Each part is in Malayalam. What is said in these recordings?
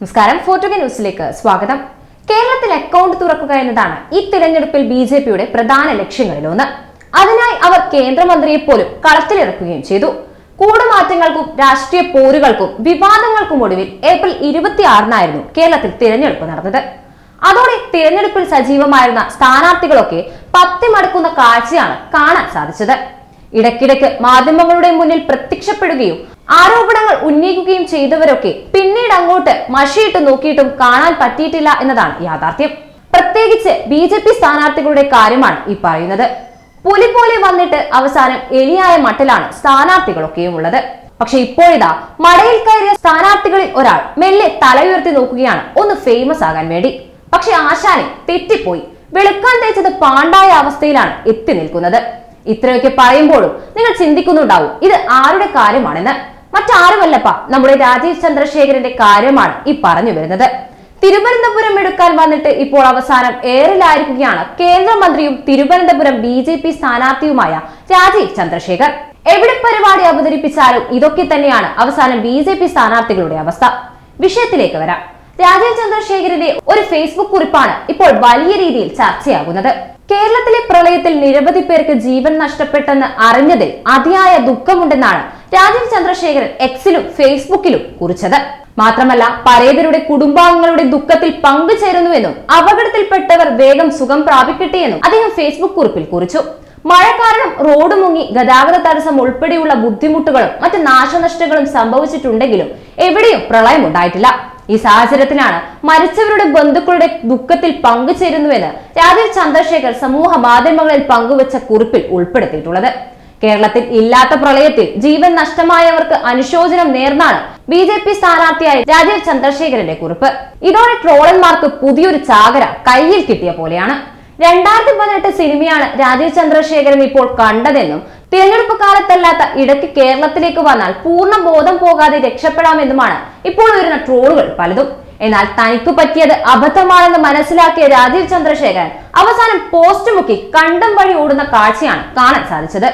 നമസ്കാരം. ഫോർട്ടുഗ ന്യൂസിലേക്ക് സ്വാഗതം. കേരളത്തിൽ അക്കൗണ്ട് തുറക്കുക എന്നതാണ് ഈ തിരഞ്ഞെടുപ്പിൽ ബി ജെ പിയുടെ പ്രധാന ലക്ഷ്യങ്ങളിലൊന്ന്. അതിനായി അവർ കേന്ദ്രമന്ത്രിയെ പോലും കളത്തിലിറക്കുകയും ചെയ്തു. കൂടുമാറ്റങ്ങൾക്കും രാഷ്ട്രീയ പോരുകൾക്കും വിവാദങ്ങൾക്കും ഒടുവിൽ ഏപ്രിൽ ഇരുപത്തിയാറിനായിരുന്നു കേരളത്തിൽ തിരഞ്ഞെടുപ്പ് നടന്നത്. അതോടെ തിരഞ്ഞെടുപ്പിൽ സജീവമായിരുന്ന സ്ഥാനാർത്ഥികളൊക്കെ പത്തിമടക്കുന്ന കാഴ്ചയാണ് കാണാൻ സാധിച്ചത്. ഇടയ്ക്കിടയ്ക്ക് മാധ്യമങ്ങളുടെ മുന്നിൽ പ്രത്യക്ഷപ്പെടുകയും ആരോപണങ്ങൾ ഉന്നയിക്കുകയും ചെയ്തവരൊക്കെ പിന്നീട് അങ്ങോട്ട് മഷിയിട്ട് നോക്കിയിട്ടും കാണാൻ പറ്റിയിട്ടില്ല എന്നതാണ് യാഥാർത്ഥ്യം. പ്രത്യേകിച്ച് ബി ജെ പി സ്ഥാനാർത്ഥികളുടെ കാര്യമാണ് ഈ പറയുന്നത്. പുലി പോലെ വന്നിട്ട് അവസാനം എലിയായ മട്ടിലാണ് സ്ഥാനാർത്ഥികളൊക്കെയും ഉള്ളത് പക്ഷെ ഇപ്പോഴിതാ മടയിൽ കയറിയ സ്ഥാനാർത്ഥികളിൽ ഒരാൾ മെല്ലെ തലയുയർത്തി നോക്കുകയാണ് ഒന്ന് ഫേമസ് ആകാൻ വേണ്ടി. പക്ഷെ ആശാനെ തെറ്റിപ്പോയി. വെളുക്കാൻ തേച്ചത് പാണ്ടായ അവസ്ഥയിലാണ് എത്തി നിൽക്കുന്നത്. ഇത്രയൊക്കെ പറയുമ്പോഴും നിങ്ങൾ ചിന്തിക്കുന്നുണ്ടാവും ഇത് ആരുടെ കാര്യമാണെന്ന്. മറ്റാരുമല്ലപ്പ നമ്മുടെ രാജീവ് ചന്ദ്രശേഖരന്റെ കാര്യമാണ് ഈ പറഞ്ഞു വരുന്നത്. തിരുവനന്തപുരം എടുക്കാൻ വന്നിട്ട് ഇപ്പോൾ അവസാനം ഏറിലായിരിക്കുകയാണ് കേന്ദ്രമന്ത്രിയും തിരുവനന്തപുരം ബി ജെ പി സ്ഥാനാർത്ഥിയുമായ രാജീവ് ചന്ദ്രശേഖർ. എവിടെ പരിപാടി അവതരിപ്പിച്ചാലും ഇതൊക്കെ തന്നെയാണ് അവസാനം ബി ജെ പി സ്ഥാനാർത്ഥികളുടെ അവസ്ഥ. വിഷയത്തിലേക്ക് വരാം. രാജീവ് ചന്ദ്രശേഖരന്റെ ഒരു ഫേസ്ബുക്ക് കുറിപ്പാണ് ഇപ്പോൾ വലിയ രീതിയിൽ ചർച്ചയാകുന്നത്. കേരളത്തിലെ പ്രളയത്തിൽ നിരവധി പേർക്ക് ജീവൻ നഷ്ടപ്പെട്ടെന്ന് അറിഞ്ഞതിൽ അതിയായ ദുഃഖമുണ്ടെന്നാണ് രാജീവ് ചന്ദ്രശേഖരൻ എക്സിലും ഫേസ്ബുക്കിലും കുറിച്ചത്. മാത്രമല്ല പരേതരുടെ കുടുംബാംഗങ്ങളുടെ ദുഃഖത്തിൽ പങ്കുചേരുന്നുവെന്നും അപകടത്തിൽപ്പെട്ടവർ വേഗം സുഖം പ്രാപിക്കട്ടെ എന്നും അദ്ദേഹം ഫേസ്ബുക്ക് കുറിപ്പിൽ കുറിച്ചു. മഴ കാരണം റോഡ് മുങ്ങി ഗതാഗത തടസ്സം ഉൾപ്പെടെയുള്ള ബുദ്ധിമുട്ടുകളും മറ്റ് നാശനഷ്ടങ്ങളും സംഭവിച്ചിട്ടുണ്ടെങ്കിലും എവിടെയും പ്രളയം ഉണ്ടായിട്ടില്ല ഈ സാഹചര്യത്തിലാണ് മരിച്ചവരുടെ ബന്ധുക്കളുടെ ദുഃഖത്തിൽ പങ്കുചേരുന്നുവെന്ന് രാജീവ് ചന്ദ്രശേഖർ സമൂഹ മാധ്യമങ്ങളിൽ പങ്കുവച്ച കുറിപ്പിൽ ഉൾപ്പെടുത്തിയിട്ടുള്ളത്. കേരളത്തിൽ ഇല്ലാത്ത പ്രളയത്തിൽ ജീവൻ നഷ്ടമായവർക്ക് അനുശോചനം നേർന്നാണ് ബി ജെ പി സ്ഥാനാർത്ഥിയായ രാജീവ് ചന്ദ്രശേഖരന്റെ കുറിപ്പ്. ഇതോടെ ട്രോളന്മാർക്ക് പുതിയൊരു ചാകര കയ്യിൽ കിട്ടിയ പോലെയാണ്. രണ്ടായിരത്തി പതിനെട്ട് സിനിമയാണ് രാജീവ് ചന്ദ്രശേഖരൻ ഇപ്പോൾ കണ്ടതെന്നും തിരഞ്ഞെടുപ്പ് കാലത്തല്ലാത്ത ഇടയ്ക്ക് കേരളത്തിലേക്ക് വന്നാൽ പൂർണ ബോധം പോകാതെ രക്ഷപ്പെടാമെന്നുമാണ് ഇപ്പോൾ വരുന്ന ട്രോളുകൾ പലതും. എന്നാൽ തനിക്ക് പറ്റിയത് അബദ്ധമാണെന്ന് മനസ്സിലാക്കിയ രാജീവ് ചന്ദ്രശേഖരൻ അവസാനം പോസ്റ്റ് മുക്കി കണ്ടം വഴി ഓടുന്ന കാഴ്ചയാണ് കാണാൻ സാധിച്ചത്.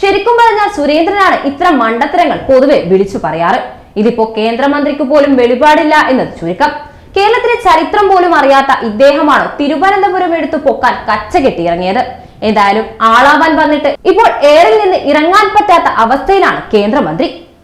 ശരിക്കും പറഞ്ഞാൽ സുരേന്ദ്രനാണ് ഇത്തരം മണ്ടത്തരങ്ങൾ പൊതുവെ വിളിച്ചു പറയാറ്. ഇതിപ്പോ കേന്ദ്രമന്ത്രിക്ക് പോലും വെളിപാടില്ല എന്നത് ചുരുക്കം. കേരളത്തിലെ ചരിത്രം പോലും അറിയാത്ത ഇദ്ദേഹമാണോ തിരുവനന്തപുരം എടുത്തു പൊക്കാൻ കച്ച കെട്ടിയിറങ്ങിയത് എന്തായാലും ആളാവാൻ വന്നിട്ട് ഇപ്പോൾ എയറിൽ നിന്ന് ഇറങ്ങാൻ പറ്റാത്ത അവസ്ഥയിലാണ് കേന്ദ്രമന്ത്രി.